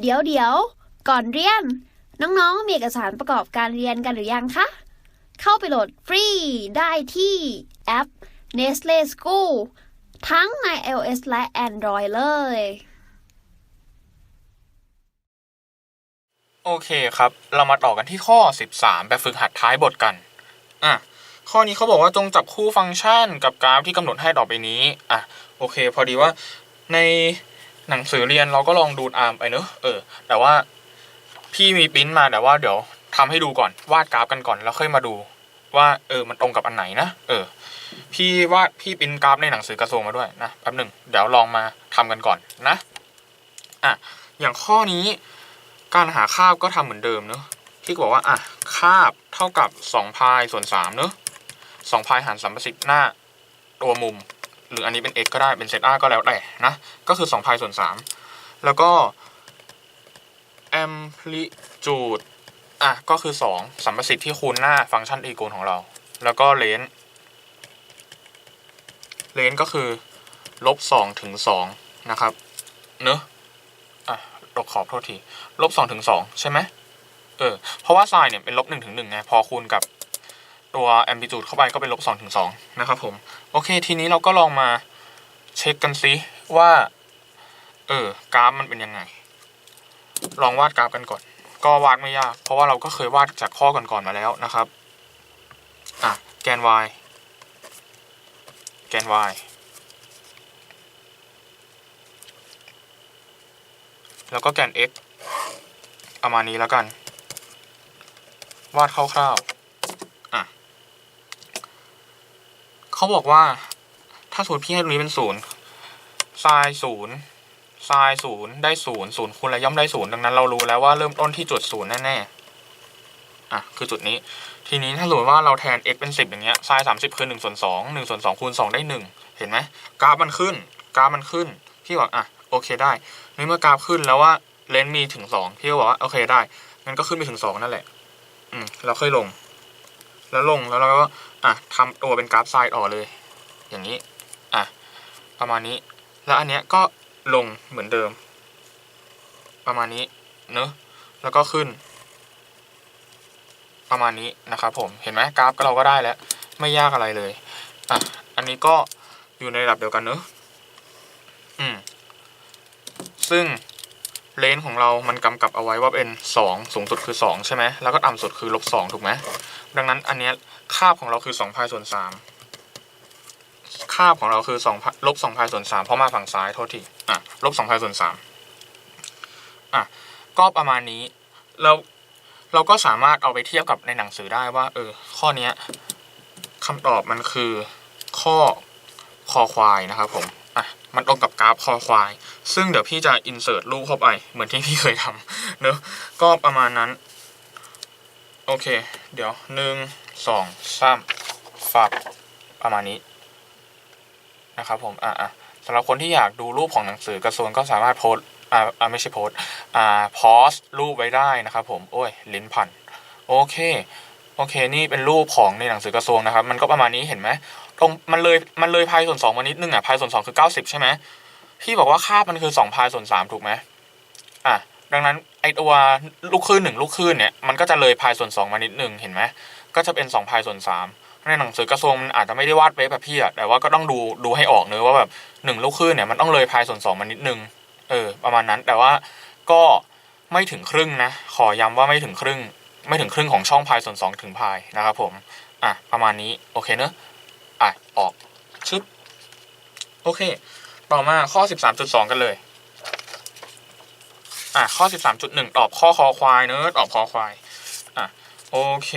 เดี๋ยวเดี๋ยว ก่อนเรียน น้องๆ มีเอกสารประกอบการเรียนกันหรือยังคะ เข้าไปโหลดฟรีได้ที่แอป Nestle School ทั้งใน iOS และ Android เลย โอเคครับ เรามาต่อกันที่ข้อ 13 แบบฝึกหัดท้ายบทกัน อะ ข้อนี้เขาบอกว่าจงจับคู่ฟังก์ชันกับกราฟที่กำหนดให้ต่อไปนี้ อะ โอเค พอดีว่าใน หนังสือเรียนเราก็ลองดูอาร์มไปเนอะเออ แต่ว่าพี่มีปริ้นมาแต่ว่าเดี๋ยวทำให้ดูก่อนวาดกราฟกันก่อนแล้วค่อยมาดู ว่าเออมันตรงกับอันไหนนะเออ พี่วาดพี่ปริ้นกราฟในหนังสือกระทรวงมาด้วยนะแป๊บหนึ่งเดี๋ยวลองมาทำกันก่อนนะอะอย่างข้อนี้การหาคาบก็ทำเหมือนเดิมเนอะที่บอกว่าอะคาบเท่ากับ2พายส่วน3เนอะ2พายหาร3ประสิทธิ์หน้าตัวมุม หรืออันนี้เป็น x ก็ได้เป็นเซต r ก็แล้วแต่นะ ก็คือ2พายส่วน 3 แล้วก็ amplitude อะ ก็คือ 2สัมประสิทธิ์ที่คูณหน้าฟังก์ชันเอกลของเรา แล้วก็เลนเลนก็คือลบ2ถึง2นะครับ เนอะอะลบขอบโทษทีลบสองถึงสองใช่ไหมเออ เพราะว่าไซน์เนี่ยเป็นลบหนึ่งถึงหนึ่งไง พอคูณกับตัวแอมพลิจูดเข้าไปก็เป็นลบสองถึงสองนะครับผม โอเค ทีนี้เราก็ลองมาเช็คกันซิว่า เออกราฟมันเป็นยังไง ลองวาดกราฟกันก่อน ก็วาดไม่ยาก เพราะว่าเราก็เคยวาดจากข้อก่อนๆมาแล้วนะครับอะแกน y แกน y แล้วก็แกน x ประมาณนี้แล้วกัน วาดคร่าวๆ อะ เขาบอกว่า ถ้าศูนย์พี่ให้ตรงนี้เป็นศูนย์ไซน์ศูนย์ไซน์ศูนย์ได้ศูนย์ศูนย์คูณและย่อมได้ศูนย์ดังนั้นเรารู้แล้วว่าเริ่มต้นที่จุดศูนย์แน่ๆอะคือจุดนี้ ทีนี้ถ้าสมมติว่าเราแทน x เป็นสิบอย่างเงี้ยไซน์สามสิบคือหนึ่งส่วนสองหนึ่งส่วนสองคูณสองได้หนึ่งเห็นไหมกราฟมันขึ้น กราฟมันขึ้น พี่บอกอะโอเคได้ในเมื่อกราฟขึ้นแล้วว่าเลนส์มีถึงสองพี่ก็บอกว่าโอเคได้งั้นก็ขึ้นไปถึงสองนั่นแหละ อืมแล้วค่อยลง แล้วลงแล้วเราก็อะทำตัวเป็นกราฟไซด์ออกเลย อย่างนี้อะประมาณนี้ แล้วอันเนี้ยก็ลงเหมือนเดิม ประมาณนี้เนอะแล้วก็ขึ้น ประมาณนี้นะครับผมเห็นไหมกราฟก็เราก็ได้แล้วไม่ยากอะไรเลยอะอันนี้ก็อยู่ในระดับเดียวกันเนอะอืมซึ่งเลนของเรามันกำกับเอาไว้ว่าเป็นสองสูงสุดคือสองใช่ไหม แล้วก็ต่ำสุดคือลบสองถูกไหม ดังนั้นอันเนี้ยคาบของเราคือสองพายส่วนสามคาบของเราคือสองลบสองพายส่วนสามเพราะมาฝั่งซ้ายโทษทีอะลบสองพายส่วนสามอะก็ประมาณนี้แล้วเราก็สามารถเอาไปเทียบกับในหนังสือได้ว่า เออ ข้อเนี้ยคำตอบมันคือข้อคอควายนะครับผมอะมันตรงกับกราฟคอควาย ซึ่งเดี๋ยวพี่จะอินเสิร์ตรูปเข้าไป เหมือนที่พี่เคยทำเนอะก็ประมาณนั้น โอเค เดี๋ยวหนึ่งสองสามฝับประมาณนี้นะครับผมอะอะสำหรับคนที่อยากดูรูปของหนังสือกระทรวงก็สามารถโพสอ่าไม่ใช่โพสอ่าพอสรูปไว้ได้นะครับผมโอ้ยลิ้นพันโอเคโอเค นี่เป็นรูปของในหนังสือกระทรวงนะครับ มันก็ประมาณนี้เห็นไหมตรงมันเลยมันเลยพายส่วนสองมานิดนึงอะพายส่วนสองคือเก้าสิบใช่ไหมพี่บอกว่าคาบมันคือสองพายส่วนสามถูกไหม ดังนั้นไอตัวลูกคลื่นหนึ่งลูกคลื่นเนี่ยมันก็จะเลยพายส่วนสองมานิดหนึ่งเห็นไหมก็จะเป็นสองพายส่วนสามในหนังสือกระทรวงมันอาจจะไม่ได้วาดเป๊ะแบบพี่อะแต่ว่าก็ต้องดูดูให้ออกเนอว่าแบบหนึ่งลูกคลื่นเนี่ยมันต้องเลยพายส่วนสองมานิดนึงเออประมาณนั้นแต่ว่าก็ไม่ถึงครึ่งนะ ขอย้ำว่าไม่ถึงครึ่ง ไม่ถึงครึ่งของช่องพายส่วนสองถึงพายนะครับผมอะประมาณนี้โอเคเนอะอะออกชึบโอเค ต่อมาข้อ 13.2 กันเลย อะข้อ 13.1 ตอบข้อคอควายเนอะตอบคอควายอะโอเค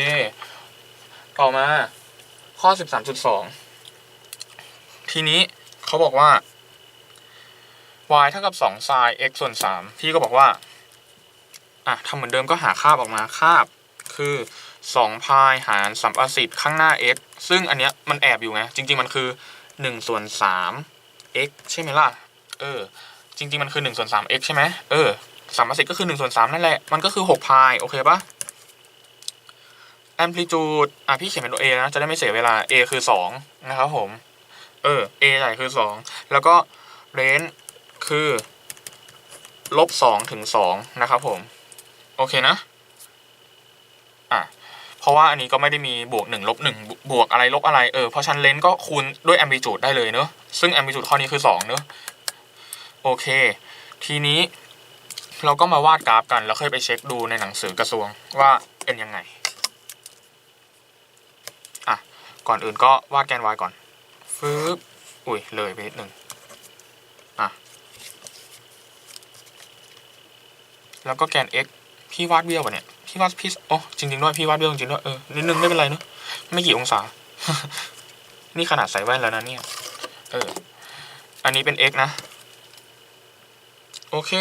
ต่อมา ข้อ 13.2 ทีนี้เขาบอกว่า y เท่ากับ2ไซน์ x ส่วน 3 พี่ก็บอกว่า อะทำเหมือนเดิมก็หาคาบออกมาคาบ คือ2พายหารสัมประสิทธิ์ข้างหน้า x ซึ่งอันเนี้ยมันแอบอยู่ไง จริง ๆ มันคือ1ส่วน3 x ใช่ไหมล่ะ เออ จริง ๆ มันคือ1ส่วน3 x ใช่ไหมเออ สัมสิทธิ์ก็คือ1ส่วน3นั่นแหละ มันก็คือ6พายโอเคปะ amplitude อะพี่เขียนเป็นตัว a นะ จะได้ไม่เสียเวลา a คือ2นะครับผม เออ a ใหญ่คือ2แล้วก็ range คือลบสองถึงสองนะครับผม โอเคนะ อะ เพราะว่าอันนี้ก็ไม่ได้มีบวกหนึ่งลบหนึ่งบวกอะไรลบอะไร เออ เพราะฉันเลนส์ก็คูณด้วยแอม l ิจูดได้เลยเนอะซึ่งแอม l ิจูดข้อนี้คือสองเนอะโอเค ทีนี้ เราก็มาวาดกราฟกัน แล้วค่อยไปเช็คดูในหนังสือกระทรวงว่าเป็นยังไง อะ ก่อนอื่นก็วาดแกน y ก่อนฟึบอุ้ย เลยไปนิดหนึ่งอะ แล้วก็แกน x พี่วาดเบี้ยวป่ะเนี่ย พี่วาดพี่โอ้จริงๆด้วย พี่วาดเบี้ยวจริงๆด้วย เออ นิดนึงไม่เป็นไรเนอะไม่กี่องศา นี่ขนาดใส่แว่นแล้วนะเนี่ย เออ อันนี้เป็น x นะ โอเค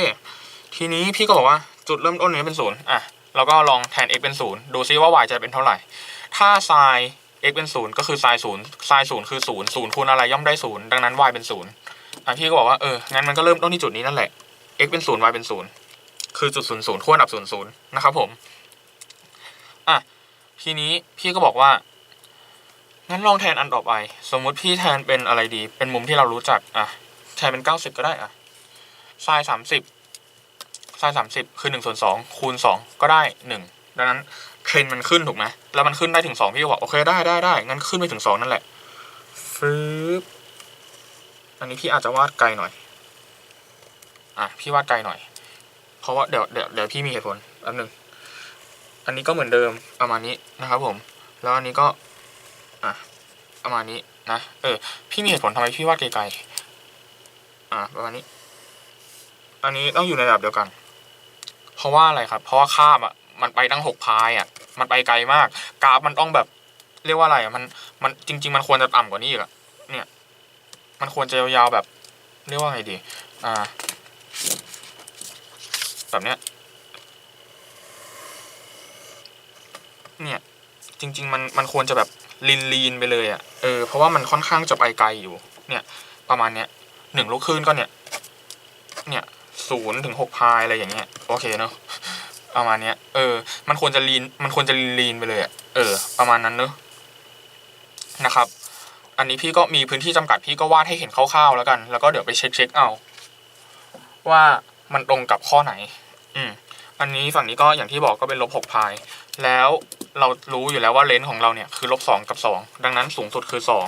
ทีนี้พี่ก็บอกว่าจุดเริ่มต้นนี้เป็นศูนย์อะเราก็ลองแทน x เป็นศูนย์ดูซิว่า y จะเป็นเท่าไหร่ ถ้า sin x เป็นศูนย์ก็คือ sin ศูนย์ sin ศูนย์คือศูนย์ศูนย์คูณอะไรย่อมได้ศูนย์ดังนั้น y เป็นศูนย์อะพี่ก็บอกว่าเอองั้นมันก็เริ่มต้นที่จุดนี้นั่นแหละ x เป็นศูนย์ y เป็นศูนย์คือจุดศูนย์ศูนย์ขั้วอันดับศูนย์ศูนย์นะครับผมอะทีนี้พี่ก็บอกว่างั้นลองแทนอันต่อไป สมมุติพี่แทนเป็นอะไรดี เป็นมุมที่เรารู้จักอะแทนเป็นเก้าสิบก็ได้อะ sin สามสิบ sin สามสิบคือหนึ่งส่วนสองคูณสองก็ได้หนึ่งดังนั้นเทรนมันขึ้นถูกไหมแล้วมันขึ้นได้ถึงสองพี่ก็บอกโอเคได้ได้ได้งั้นขึ้นไปถึงสองนั่นแหละฟึบอันนี้พี่อาจจะวาดไกลหน่อย อะพี่วาดไกลหน่อย เพราะว่าเดี๋ยวเดี๋ยวเดี๋ยวพี่มีเหตุผลแป๊บหนึงอันนี้ก็เหมือนเดิมประมาณนี้นะครับผม แล้วอันนี้ก็อะประมาณนี้นะเออ พี่มีเหตุผลทำไมพี่วาดไกลๆอะประมาณนี้ อันนี้ต้องอยู่ในระดับเดียวกัน เพราะว่าอะไรครับ เพราะว่าข้ามอะมันไปตั้งหกพายอะ มันไปไกลมาก กราฟมันต้องแบบ เรียกว่าอะไรอะมันมันจริง ๆ มันควรจะต่ำกว่านี้อีกอะเนี่ย มันควรจะยาวๆแบบ เรียกว่าไงดี อ่า แบบเนี้ยเนี่ยจริง ๆ มันมันควรจะแบบลีนลีนไปเลยอะเออเพราะว่ามันค่อนข้างจะไปไกลอยู่ เนี่ย ประมาณเนี้ยหนึ่งลูกคลื่นก็เนี่ย เนี่ย ศูนย์ถึงหกพายอะไรอย่างเงี้ยโอเคเนาะประมาณเนี้ยเออ มันควรจะลีนมันควรจะลีนไปเลยอะเออ ประมาณนั้นเนอะนะครับ อันนี้พี่ก็มีพื้นที่จำกัดพี่ก็วาดให้เห็นคร่าวๆแล้วกัน แล้วก็เดี๋ยวไปเช็คเช็คเอาว่ามันตรงกับข้อไหน อืม อันนี้ฝั่งนี้ก็อย่างที่บอกก็เป็นลบหกพาย แล้วเรารู้อยู่แล้วว่าเลนส์ของเราเนี่ยคือลบสองกับสองดังนั้นสูงสุดคือสอง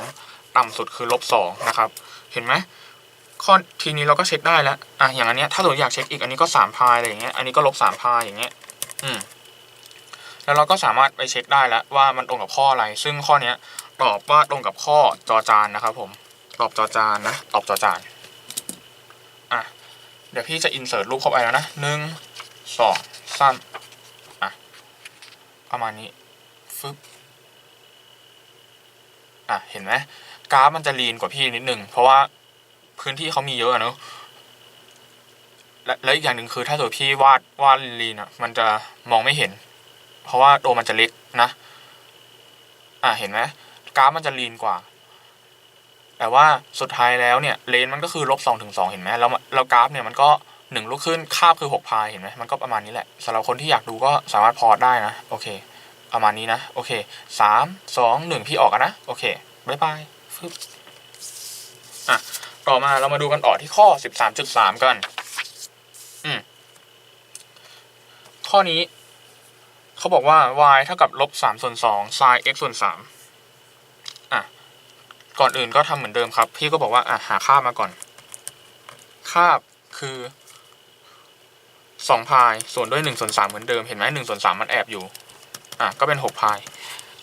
ต่ำสุดคือลบสองนะครับ เห็นไหม ข้อทีนี้เราก็เช็คได้แล้วอะอย่างอันเนี้ยถ้าเราอยากเช็คอีกอันนี้ก็สามพายอะไรอย่างเงี้ยอันนี้ก็ลบสามพายอย่างเงี้ยอืมแล้วเราก็สามารถไปเช็คได้แล้วว่ามันตรงกับข้ออะไร ซึ่งข้อเนี้ยตอบว่าตรงกับข้อจอจานนะครับผมตอบจอจานนะตอบจอจานอะเดี๋ยวพี่จะอินเสิร์ตรูปเข้าไปแล้วนะหนึ่งสองสามอะประมาณนี้ฟึบอะเห็นไหมกราฟมันจะลีนกว่าพี่นิดนึงเพราะว่า พื้นที่เขามีเยอะอะเนอะและและอีกอย่างหนึ่งคือถ้าตัวพี่วาดวาดลีนอะ มันจะมองไม่เห็น เพราะว่าตัวมันจะเล็กนะ อะเห็นไหมกราฟมันจะลีนกว่า แต่ว่าสุดท้ายแล้วเนี่ยเลนมันก็คือลบสองถึงสองเห็นไหมแล้วแล้วกราฟเนี่ยมันก็หนึ่งลูกขึ้นคาบคือหกพายเห็นไหมมันก็ประมาณนี้แหละสำหรับคนที่อยากดูก็สามารถพอได้นะ โอเค ประมาณนี้นะ โอเคสามสองหนึ่งพี่ออกกันนะ โอเคบายบายฟึบอะ ต่อมาเรามาดูกันต่อที่ข้อสิบสามจุดสามกัน อืม ข้อนี้ เขาบอกว่า y เท่ากับลบสามส่วนสอง sin x ส่วนสามอะ ก่อนอื่นก็ทำเหมือนเดิมครับ พี่ก็บอกว่า อะ หาค่ามาก่อน ค่าคือสองพายส่วนด้วยหนึ่งส่วนสามเหมือนเดิม เห็นไหมหนึ่งส่วนสามมันแอบอยู่ อะ ก็เป็นหกพาย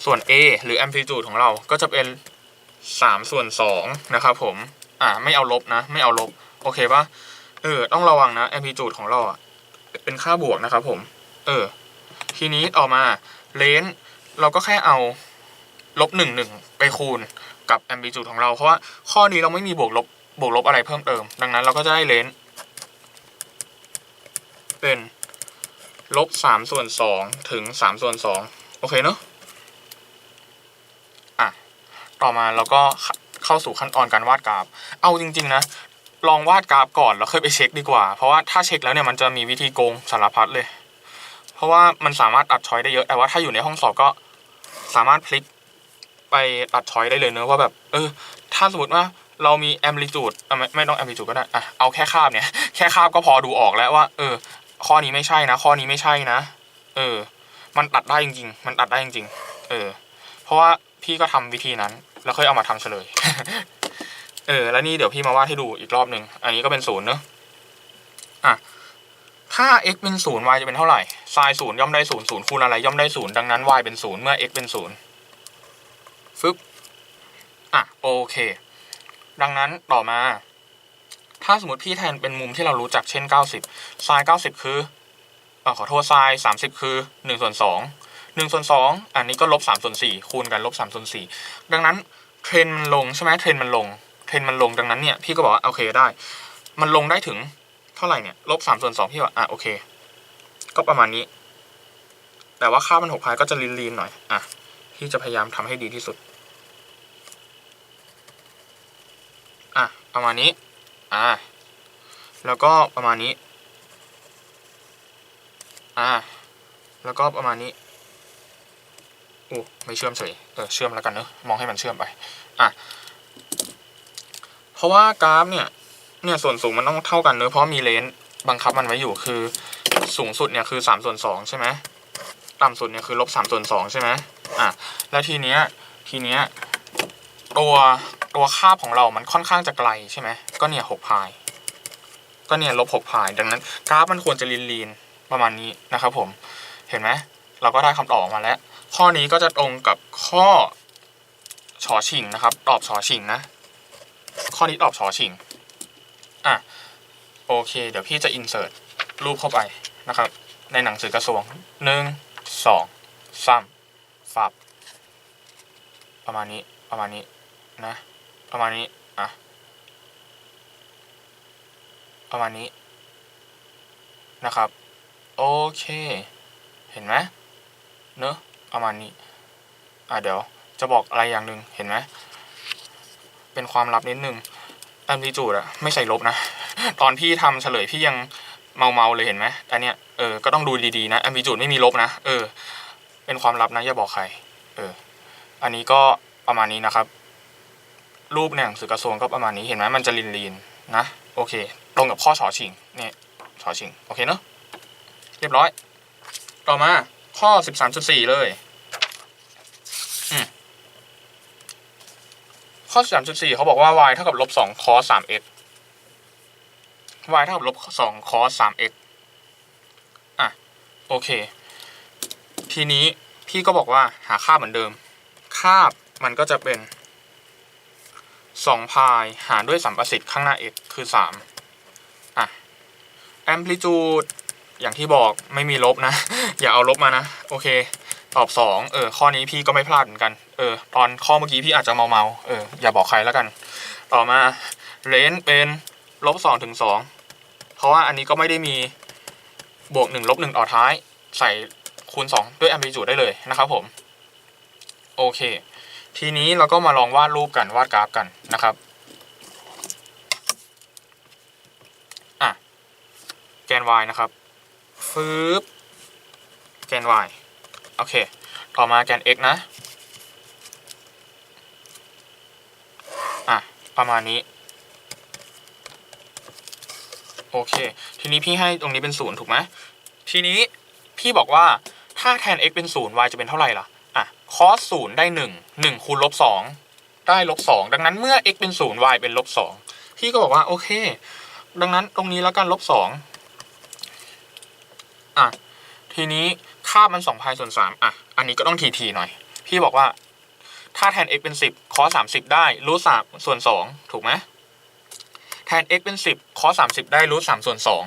ส่วน a หรือ amplitude ของเราก็จะเป็นสามส่วนสองนะครับผม อะไม่เอาลบนะ ไม่เอาลบ โอเคปะเออ ต้องระวังนะ amplitude ของเราอะเป็นค่าบวกนะครับผม เออ ทีนี้ต่อมาเลนเราก็แค่เอาลบหนึ่งหนึ่งไปคูณกับ amplitude ของเรา เพราะว่าข้อนี้เราไม่มีบวกลบบวกลบอะไรเพิ่มเติม ดังนั้นเราก็จะได้เลนเป็นลบสามส่วนสองถึงสามส่วนสองโอเคเนอะอะ ต่อมาเราก็ เข้าสู่ขั้นตอนการวาดกราฟ เอาจริง ๆ นะ ลองวาดกราฟก่อนแล้วค่อยไปเช็คดีกว่า เพราะว่าถ้าเช็คแล้วเนี่ยมันจะมีวิธีโกงสารพัดเลย เพราะว่ามันสามารถตัดช้อยได้เยอะ แต่ว่าถ้าอยู่ในห้องสอบก็สามารถพลิกไปตัดช้อยได้เลยเนอะว่าแบบ เออ ถ้าสมมติว่าเรามีแอมพลิจูดไม่ไม่ต้องแอมพลิจูดก็ได้อะเอาแค่คาบเนี่ย แค่คาบก็พอดูออกแล้วว่า เออ ข้อนี้ไม่ใช่นะ ข้อนี้ไม่ใช่นะ เออ มันตัดได้จริง ๆ มันตัดได้จริง ๆ เออ เพราะว่าพี่ก็ทำวิธีนั้น แล้วค่อยเอามาทำเฉลย เออ แล้วนี่เดี๋ยวพี่มาวาดให้ดูอีกรอบหนึ่ง อันนี้ก็เป็นศูนย์เนอะอะ ถ้า x เป็นศูนย์ y จะเป็นเท่าไหร่ sin ศูนย์ย่อมได้ศูนย์ศูนย์คูณอะไรย่อมได้ศูนย์ดังนั้น y เป็นศูนย์เมื่อ x เป็นศูนย์ฟึบอะ โอเค ดังนั้นต่อมา ถ้าสมมติพี่แทนเป็นมุมที่เรารู้จักเช่น 90 sin 90 คือเออขอโทษ sin 30 คือ1ส่วน2 1ส่วน2อันนี้ก็ลบ3ส่วน4คูณกันลบ3ส่วน4ดังนั้นเทรนมันลงใช่ไหมเทรนมันลงเทรนมันลงดังนั้นเนี่ยพี่ก็บอกว่าโอเคได้ มันลงได้ถึงเท่าไหร่เนี่ยลบ3ส่วน2พี่ว่าอะโอเค ก็ประมาณนี้ แต่ว่าค่ามันหกพายก็จะลีนๆหน่อยอะพี่จะพยายามทำให้ดีที่สุดอะประมาณนี้อ่าแล้วก็ประมาณนี้อ่าแล้วก็ประมาณนี้ อู้ไม่เชื่อมเฉยเออเชื่อมแล้วกันเนอะมองให้มันเชื่อมไปอะเพราะว่ากราฟเนี่ยเนี่ยส่วนสูงมันต้องเท่ากันเนอะเพราะมีเลนส์บังคับมันไว้อยู่คือสูงสุดเนี่ยคือสามส่วนสองใช่ไหมต่ำสุดเนี่ยคือลบสามส่วนสองใช่ไหมอะแล้วทีเนี้ยทีเนี้ยตัวตัวคาบของเรามันค่อนข้างจะไกลใช่ไหมก็เนี่ยหกพาย ก็เนี่ยลบหกพาย ดังนั้นกราฟมันควรจะลีนลีนๆประมาณนี้นะครับผม เห็นไหม เราก็ได้คำตอบออกมาแล้ว ข้อนี้ก็จะตรงกับข้อชอชิงนะครับ ตอบชอชิงนะ ข้อนี้ตอบชอชิง อะ โอเค เดี๋ยวพี่จะอินเสิร์ตรูปเข้าไปนะครับ ในหนังสือกระทรวงหนึ่งสองสามฟับ ประมาณนี้ ประมาณนี้ นะ ประมาณนี้ อะ ประมาณนี้ นะครับ โอเค เห็นไหมเนอะ ประมาณนี้ อะเดี๋ยวจะบอกอะไรอย่างหนึ่งเห็นไหม เป็นความลับนิดนึงแอมพลิจูดอะไม่ใส่ลบนะ ตอนพี่ทำเฉลยพี่ยังเมาเมาเลยเห็นไหมอันเนี้ยเออ ก็ต้องดูดีๆนะแอมพลิจูดไม่มีลบนะ เออ เป็นความลับนะอย่าบอกใคร เออ อันนี้ก็ประมาณนี้นะครับ รูปในหนังสือกระทรวงก็ประมาณนี้เห็นไหมมันจะลีนๆนนะ โอเค ตรงกับข้อชอชิงเนี่ยชอชิง โอเคเนอะเรียบร้อย ต่อมาข้อสิบสามจุดสี่เลย อืม ข้อสามจุดสี่เขาบอกว่า y เท่ากับลบสองคอสาม x y เท่ากับลบสองคอสาม x อะ โอเค ทีนี้พี่ก็บอกว่าหาค่าเหมือนเดิมค่าบมันก็จะเป็นสองพายหารด้วยสัมประสิทธิ์ข้างหน้า x คือสามอะ amplitude อย่างที่บอกไม่มีลบนะ อย่าเอาลบมานะ โอเค ตอบสองเออข้อนี้พี่ก็ไม่พลาดเหมือนกันเออตอนข้อเมื่อกี้พี่อาจจะเมาเมาๆเอออย่าบอกใครแล้วกัน ต่อมาเรนเป็นลบสองถึงสองเพราะว่าอันนี้ก็ไม่ได้มีบวกหนึ่งลบหนึ่งต่อท้าย ใส่คูณสองด้วย amplitude ได้เลยนะครับผม โอเค ทีนี้เราก็มาลองวาดรูปกันวาดกราฟกันนะครับอะแกน y นะครับฟืบแกน y โอเค ต่อมาแกน x นะ อะ ประมาณนี้ โอเค ทีนี้พี่ให้ตรงนี้เป็นศูนย์ถูกไหมทีนี้พี่บอกว่าถ้าแทน x เป็นศูนย์ y จะเป็นเท่าไหร่ล่ะ อะ cos ศูนย์ได้หนึ่งหนึ่งคูณลบสองได้ลบสองดังนั้นเมื่อ x เป็นศูนย์ y เป็นลบสองพี่ก็บอกว่าโอเค ดังนั้นตรงนี้แล้วกันลบสองอะ ทีนี้ค่ามันสองพายส่วนสามอะ อันนี้ก็ต้องทีทีหน่อย พี่บอกว่าถ้าแทน x เป็นสิบ cos สามสิบได้รูทสามส่วนสองถูกไหมแทน x เป็นสิบ cos สามสิบได้รูทสามส่วนสอง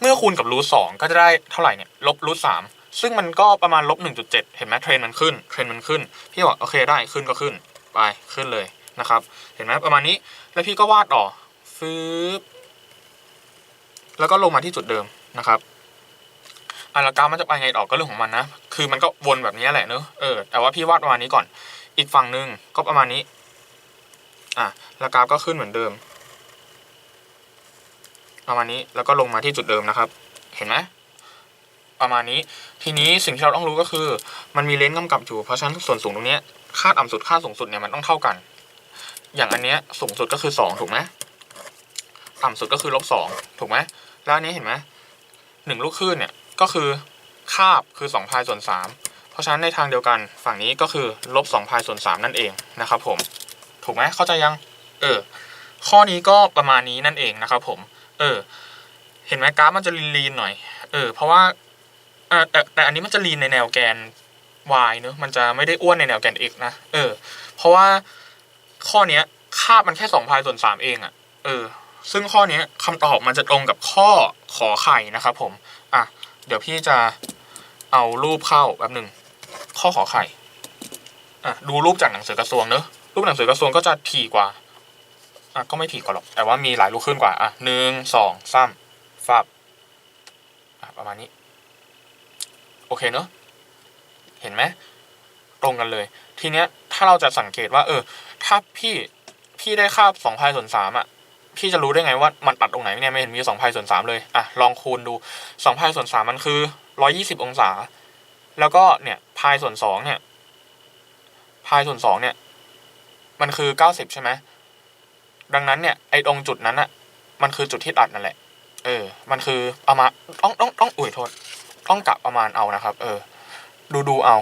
เมื่อคูณกับรูทสองก็จะได้เท่าไหร่เนี่ยลบรูทสามซึ่งมันก็ประมาณลบหนึ่งจุดเจ็ดเห็นไหมเทรนมันขึ้นเทรนมันขึ้น พี่บอกโอเคได้ขึ้นก็ขึ้น ไปขึ้นเลยนะครับ เห็นไหมประมาณนี้ แล้วพี่ก็วาดต่อฟืบแล้วก็ลงมาที่จุดเดิมนะครับ อะแล้วกราฟมันจะไปไงต่อก็เรื่องของมันนะ คือมันก็วนแบบนี้แหละเนอะเออแต่ว่าพี่วาดประมาณนี้ก่อน อีกฝั่งหนึ่งก็ประมาณนี้ อะแล้วกราฟก็ขึ้นเหมือนเดิม ประมาณนี้แล้วก็ลงมาที่จุดเดิมนะครับ เห็นไหมประมาณนี้ทีนี้สิ่งที่เราต้องรู้ก็คือ มันมีเลนส์กำกับอยู่เพราะฉะนั้นส่วนสูงตรงนี้ค่าต่ำสุดค่าสูงสุดเนี่ยมันต้องเท่ากัน อย่างอันเนี้ยสูงสุดก็คือสองถูกไหมต่ำสุดก็คือลบสองถูกไหมแล้วอันนี้เห็นไหมหนึ่งลูกคลื่นเนี่ย ก็คือคาบคือสองพายส่วนสามเพราะฉะนั้นในทางเดียวกันฝั่งนี้ก็คือลบสองพายส่วนสามนั่นเองนะครับผมถูกไหมเข้าใจยังเออข้อนี้ก็ประมาณนี้นั่นเองนะครับผม เออ เห็นไหมกราฟมันจะลีนๆหน่อย เออ เพราะว่าเออแต่แต่อันนี้มันจะลีนในแนวแกน y เนอะมันจะไม่ได้อ้วนในแนวแกน x นะ เออ เพราะว่าข้อเนี้ยคาบมันแค่สองพายส่วนสามเองอะ่ะ เออ ซึ่งข้อเนี้ยคำตอบมันจะตรงกับข้อขอไข่นะครับผม อะ เดี๋ยวพี่จะเอารูปเข้าแป๊บหนึ่งข้อขอไข่อะดูรูปจากหนังสือกระทรวงเนอะรูปหนังสือกระทรวงก็จะถี่กว่าอะก็ไม่ถี่กว่าหรอก แต่ว่ามีหลายลูกขึ้นกว่าอะหนึ่งสองสามฟับอะประมาณนี้ โอเคเนอะเห็นไหมตรงกันเลย ทีเนี้ยถ้าเราจะสังเกตว่า เออ ถ้าพี่พี่ได้ค่าสองพายส่วนสามอะ พี่จะรู้ได้ไงว่ามันตัดตรงไหนเนี่ยไม่เห็นมีสองพายส่วนสามเลยอะลองคูณดูสองพายส่วนสามมันคือร้อยี่สิบองศา แล้วก็เนี่ยพายส่วนสองเนี่ยพายส่วนสองเนี่ย มันคือเก้าสิบใช่ไหมดังนั้นเนี่ยไอ้ตรงจุดนั้นอะมันคือจุดที่ตัดนั่นแหละ เออ มันคือประมาณต้องต้องต้องอุ้ยโทษ ต้องกะประมาณเอานะครับ เออ ดูดูเอา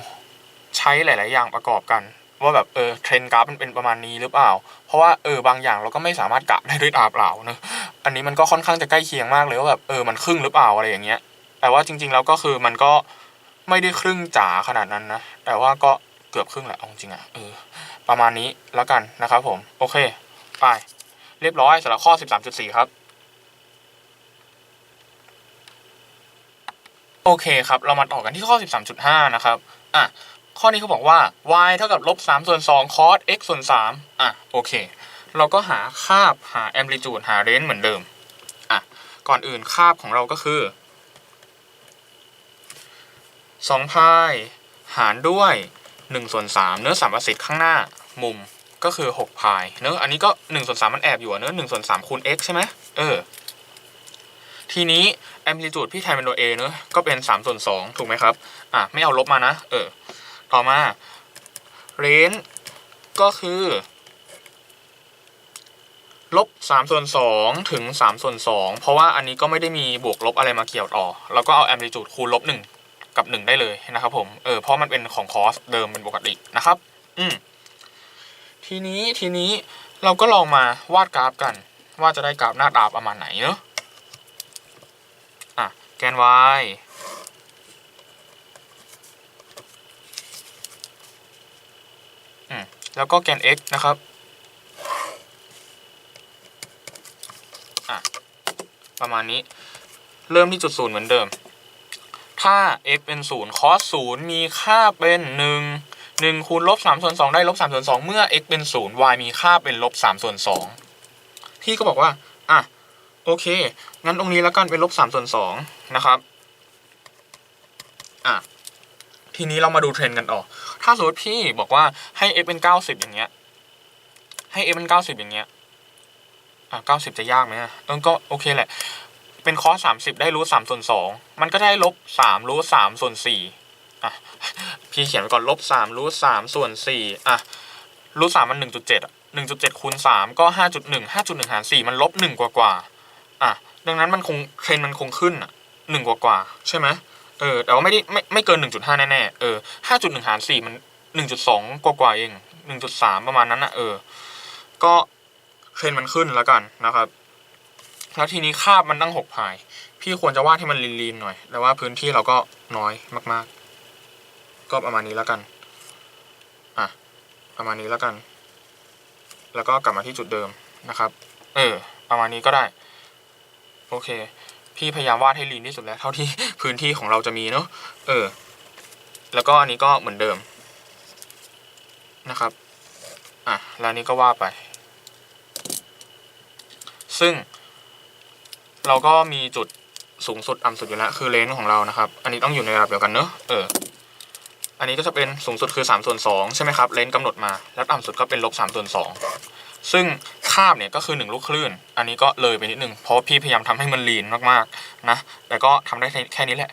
ใช้หลาย ๆ อย่างประกอบกัน ว่าแบบเออเทรนกราฟมันเป็นประมาณนี้หรือเปล่า เพราะว่าเออบางอย่างเราก็ไม่สามารถกะได้ด้วยตาเปล่าเนอะอันนี้มันก็ค่อนข้างจะใกล้เคียงมากเลยว่าแบบเออมันครึ่งหรือเปล่าอะไรอย่างเงี้ย แต่ว่าจริง ๆ แล้วก็คือมันก็ไม่ได้ครึ่งจ๋าขนาดนั้นนะ แต่ว่าก็เกือบครึ่งแหละเอาจริงอะเออประมาณนี้แล้วกันนะครับผม โอเค ไป เรียบร้อยสำหรับข้อ 13.4 ครับโอเคครับ เรามาต่อกันที่ข้อ 13.5 นะครับ อะ ข้อนี้เขาบอกว่า y เท่ากับลบ3ส่วน2 cos x ส่วน3อะโอเค เราก็หาคาบหา amplitude หา range เหมือนเดิมอะก่อนอื่นคาบของเราก็คือ2พายหารด้วย1ส่วน3เนื้อสามประสิทธิ์ข้างหน้ามุมก็คือ6พายเนื้ออันนี้ก็1ส่วน3มันแอบอยู่เนื้อ1ส่วน3คูณ x ใช่ไหมเออทีนี้ amplitude พี่แทนเป็นตัว a เนอะก็เป็น3ส่วน2ถูกไหมครับ อะ ไม่เอาลบมานะ เออ ต่อมา range ก็คือลบ3ส่วน2ถึง3ส่วน2เพราะว่าอันนี้ก็ไม่ได้มีบวกลบอะไรมาเกี่ยวต่อแล้วก็เอา amplitude คูณลบ1กับ 1 ได้เลยนะครับผมเออเพราะมันเป็นของ cos เดิมเป็นปกตินะครับ อืมทีนี้ทีนี้เราก็ลองมาวาดกราฟกัน ว่าจะได้กราฟหน้าตาประมาณไหนเนอะอะแกน y อืม แล้วก็แกน x นะครับอะประมาณนี้ เริ่มที่จุดศูนย์เหมือนเดิม ถ้า x เป็นศูนย์ cos ศูนย์มีค่าเป็นหนึ่งหนึ่งคูณลบสามส่วนสองได้ลบสามส่วนสองเมื่อ x เป็นศูนย์ y มีค่าเป็นลบสามส่วนสองพี่ก็บอกว่า อะ โอเค งั้นตรงนี้แล้วกันเป็นลบสามส่วนสองนะครับ อะ ทีนี้เรามาดูเทรนด์กันต่อ ถ้าสมมติพี่บอกว่าให้ f เป็นเก้าสิบอย่างเงี้ย ให้ f เป็นเก้าสิบอย่างเงี้ย อะเก้าสิบจะยากไหมอะเออก็โอเคแหละ เป็นคอสสามสิบได้รูทสามส่วนสอง มันก็ได้ลบสามรูทสามส่วนสี่อะ พี่เขียนไว้ก่อนลบสามรูทสามส่วนสี่อะ รูทสามมันหนึ่งจุดเจ็ดอะหนึ่งจุดเจ็ดคูณสามก็ห้าจุดหนึ่งห้าจุดหนึ่งหารสี่มันลบหนึ่งกว่ากว่า อะ ดังนั้นมันคงเทรนด์มันคงขึ้นอะหนึ่งกว่ากว่าใช่ไหม เออ แต่ว่าไม่ได้ไม่ไม่เกินหนึ่งจุดห้าแน่ๆ เออห้าจุดหนึ่งหารสี่มันหนึ่งจุดสองกว่ากว่าๆเองหนึ่งจุดสามประมาณนั้นอะเออ ก็เทรนด์มันขึ้นแล้วกันนะครับ แล้วทีนี้คาบมันตั้งหกพาย พี่ควรจะวาดให้มันลีนๆหน่อย แต่ว่าพื้นที่เราก็น้อยมาก ๆ ก็ประมาณนี้แล้วกัน อะ ประมาณนี้แล้วกัน แล้วก็กลับมาที่จุดเดิมนะครับ เออ ประมาณนี้ก็ได้ โอเค พี่พยายามวาดให้ลีนที่สุดแล้วเท่าที่พื้นที่ของเราจะมีเนอะเออ แล้วก็อันนี้ก็เหมือนเดิมนะครับอะแล้วนี้ก็วาดไป ซึ่ง เราก็มีจุดสูงสุดต่ำสุดอยู่แล้วคือเลนส์ของเรานะครับ อันนี้ต้องอยู่ในระดับเดียวกันเนอะเอออันนี้ก็จะเป็นสูงสุดคือ3ส่วน2ใช่ไหมครับเลนส์กำหนดมา แล้วต่ำสุดก็เป็นลบ3ส่วน2 ซึ่งคาบเนี่ยก็คือ 1 ลูกคลื่น อันนี้ก็เลยไปนิดนึง เพราะพี่พยายามทำให้มันลีนมากๆนะแต่ก็ทำได้แค่นี้แหละ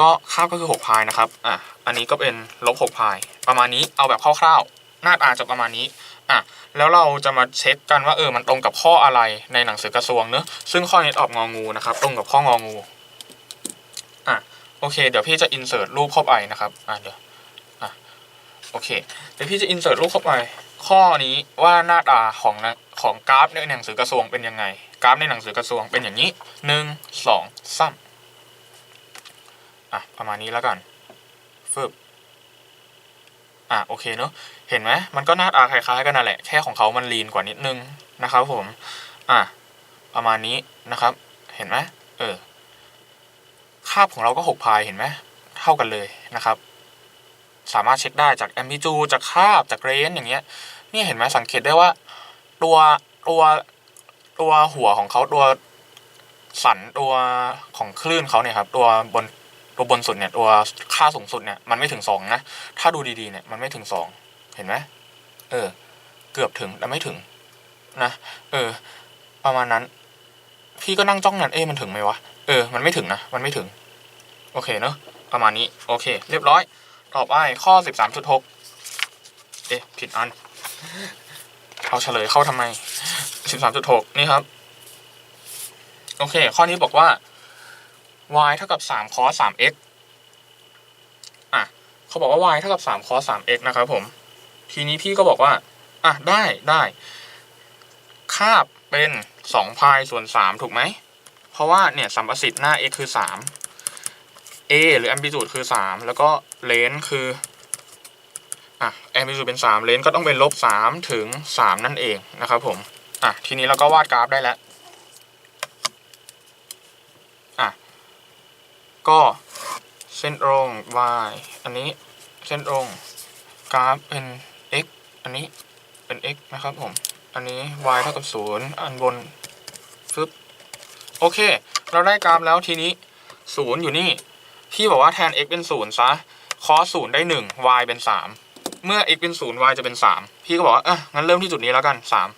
ก็คาบก็คือ 6 พายนะครับอะอันนี้ก็เป็นลบ6พาย ประมาณนี้เอาแบบคร่าวๆหน้าตาจะประมาณนี้อะแล้วเราจะมาเช็คกันว่าเออมันตรงกับข้ออะไรในหนังสือกระทรวงเนอะซึ่งข้อนี้ตอบงองูนะครับ ตรงกับข้ององูอะโอเค เดี๋ยวพี่จะอินเสิร์ตรูปเข้าไปนะครับอะเดี๋ยวอะโอเคเดี๋ยวพี่จะอินเสิร์ตรูปเข้าไป ข้อนี้ว่าหน้าตาของของกราฟในหนังสือกระทรวงเป็นยังไง กราฟในหนังสือกระทรวงเป็นอย่างนี้หนึ่งสองสามอะประมาณนี้แล้วกันฟึบอะโอเคเนอะเห็นไหมมันก็หน้าตาคล้ายๆกันนั่นแหละแค่ของเขามันลีนกว่านิดนึงนะครับผมอะประมาณนี้นะครับ เห็นไหมเออคาบของเราก็หกพายเห็นไหมเท่ากันเลยนะครับ สามารถเช็คได้จากแอม l ิจูจากคาบจากเรนอย่างเงี้ยนี่เห็นไหมสังเกตได้ว่าตัวตัวตัวหัวของเขาตัวสันตัวของคลื่นเขาเนี่ยครับตัวบนตัวบนสุดเนี่ยตัวค่าสูงสุดเนี่ยมันไม่ถึงสองนะถ้าดูดีๆเนี่ยมันไม่ถึงสองเห็นไหมเออ เกือบถึงแต่ไม่ถึงนะเออ ประมาณนั้น พี่ก็นั่งจ้องนั่นเอ๊ะมันถึงไหมวะเออมันไม่ถึงนะมันไม่ถึง โอเคเนอะประมาณนี้ โอเค เรียบร้อย ต่อไปข้อสิบสามจุดหกเอ๊ะผิดอัน เอาเฉลยเข้าทำไมสิบสามจุดหกนี่ครับ โอเค ข้อนี้บอกว่า y เท่ากับสาม cos สาม x อะเขาบอกว่า y เท่ากับสาม cos สาม x นะครับผม ทีนี้พี่ก็บอกว่า อะ ได้ได้คาบเป็นสองพายส่วนสามถูกไหม เพราะว่าเนี่ยสัมประสิทธิ์หน้า x คือสาม a หรือ amplitude คือสามแล้วก็เลนคืออะ amplitude เป็นสามเลนก็ต้องเป็นลบสามถึงสามนั่นเองนะครับผมอะทีนี้เราก็วาดกราฟได้แล้วอะก็เส้นตรง y อันนี้เส้นตรงกราฟเป็น x อันนี้เป็น x นะครับผม อันนี้ y เท่ากับศูนย์อันบนฟึบโอเค เราได้กราฟแล้วทีนี้ศูนย์อยู่นี่ พี่บอกว่าแทน x เป็นศูนย์ซะ cos ศูนย์ได้หนึ่ง y เป็นสามเมื่อ x เป็นศูนย์ y จะเป็นสามพี่ก็บอกว่าเอองั้นเริ่มที่จุดนี้แล้วกันสาม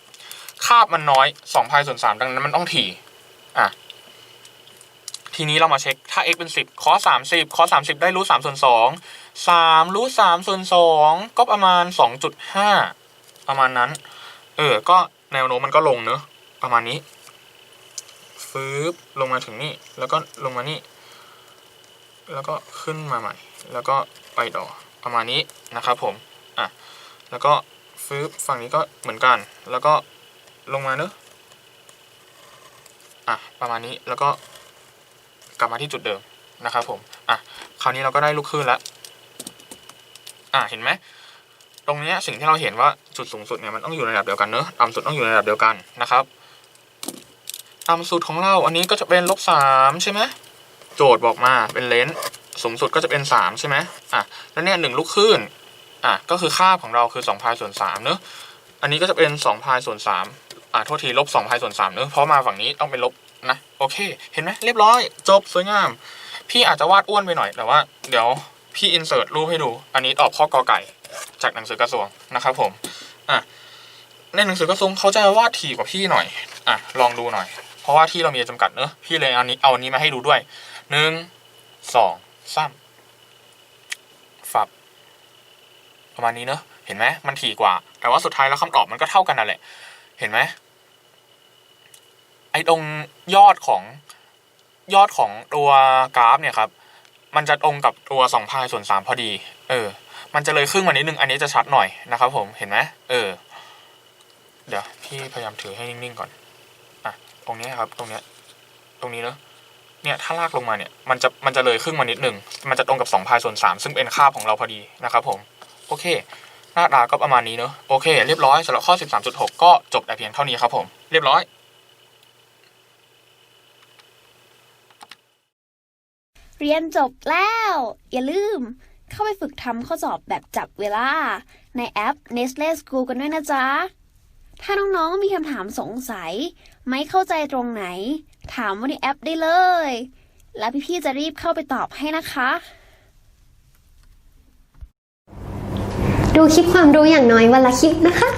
คาบมันน้อยสองพายส่วนสามดังนั้นมันต้องถี่อะทีนี้เรามาเช็คถ้า x เป็นสิบ cos สามสิบ cos สามสิบได้รูทสามส่วนสองสามรูทสามส่วนสองก็ประมาณสองจุดห้าประมาณนั้น เออ ก็แนวโน้มมันก็ลงเนอะประมาณนี้ฟืบลงมาถึงนี่ แล้วก็ลงมานี่ แล้วก็ขึ้นมาใหม่ แล้วก็ไปต่อประมาณนี้นะครับผมอะแล้วก็ฟืบฝั่งนี้ก็เหมือนกัน แล้วก็ลงมาเนอะอะประมาณนี้แล้วก็กลับมาที่จุดเดิมนะครับผมอะคราวนี้เราก็ได้ลูกคลื่นแล้วอะเห็นไหมตรงนี้สิ่งที่เราเห็นว่าจุดสูงสุดเนี่ยมันต้องอยู่ในระดับเดียวกันเนอะต่ำสุดต้องอยู่ในระดับเดียวกันนะครับต่ำสุดของเราอันนี้ก็จะเป็นลบสามใช่ไหม โจทย์บอกมาเป็นเลนส์สูงสุดก็จะเป็นสามใช่ไหมอะแล้วเนี่ยหนึ่งลูกคลื่นอะก็คือค่าของเราคือสองพายส่วนสามเนอะอันนี้ก็จะเป็นสองพายส่วนสามอะโทษทีลบสองพายส่วนสามเนอะเพราะมาฝั่งนี้ต้องเป็นลบนะโอเค เห็นไหมเรียบร้อย จบสวยงาม พี่อาจจะวาดอ้วนไปหน่อยแต่ว่า เดี๋ยวพี่อินเสิร์ตรูปให้ดู อันนี้ตอบข้อกอไก่ จากหนังสือกระทรวงนะครับผมอะในหนังสือกระทรวงเขาจะวาดถี่กว่าพี่หน่อยอะลองดูหน่อย เพราะว่าที่เรามีจำกัดเนอะพี่เลยเอานี้เอาอันนี้มาให้ดูด้วย หนึ่งสองสามฝับ ประมาณนี้เนอะเห็นไหมมันถี่กว่า แต่ว่าสุดท้ายแล้วคำตอบมันก็เท่ากันนั่นแหละ เห็นไหมไอ้ตรงยอดของยอดของตัวกราฟเนี่ยครับ มันจะตรงกับตัวสองพายส่วนสามพอดี เออ มันจะเลยครึ่งมานิดนึง อันนี้จะชัดหน่อยนะครับผมเห็นไหมเออ เดี๋ยวพี่พยายามถือให้นิ่งๆก่อน อะ ตรงนี้ครับ ตรงเนี้ย ตรงนี้เนอะ เนี่ยถ้าลากลงมาเนี่ยมันจะมันจะเลยครึ่งมานิดหนึ่งมันจะตรงกับ2พายส่วน3ซึ่งเป็นค่าของเราพอดีนะครับผมโอเค หน้าตาก็ประมาณนี้เนอะโอเค เรียบร้อยสำหรับข้อ 13.6 ก็จบแต่เพียงเท่านี้ครับผมเรียบร้อยเรียนจบแล้ว อย่าลืม เข้าไปฝึกทำข้อสอบแบบจับเวลา ในแอป Nestle School กันด้วยนะจ๊ะ ถ้าน้องๆมีคำถามสงสัย ไม่เข้าใจตรงไหน ถามว่าในแอปได้เลย แล้วพี่ๆจะรีบเข้าไปตอบให้นะคะ ดูคลิปความรู้อย่างน้อยวันละคลิปนะคะ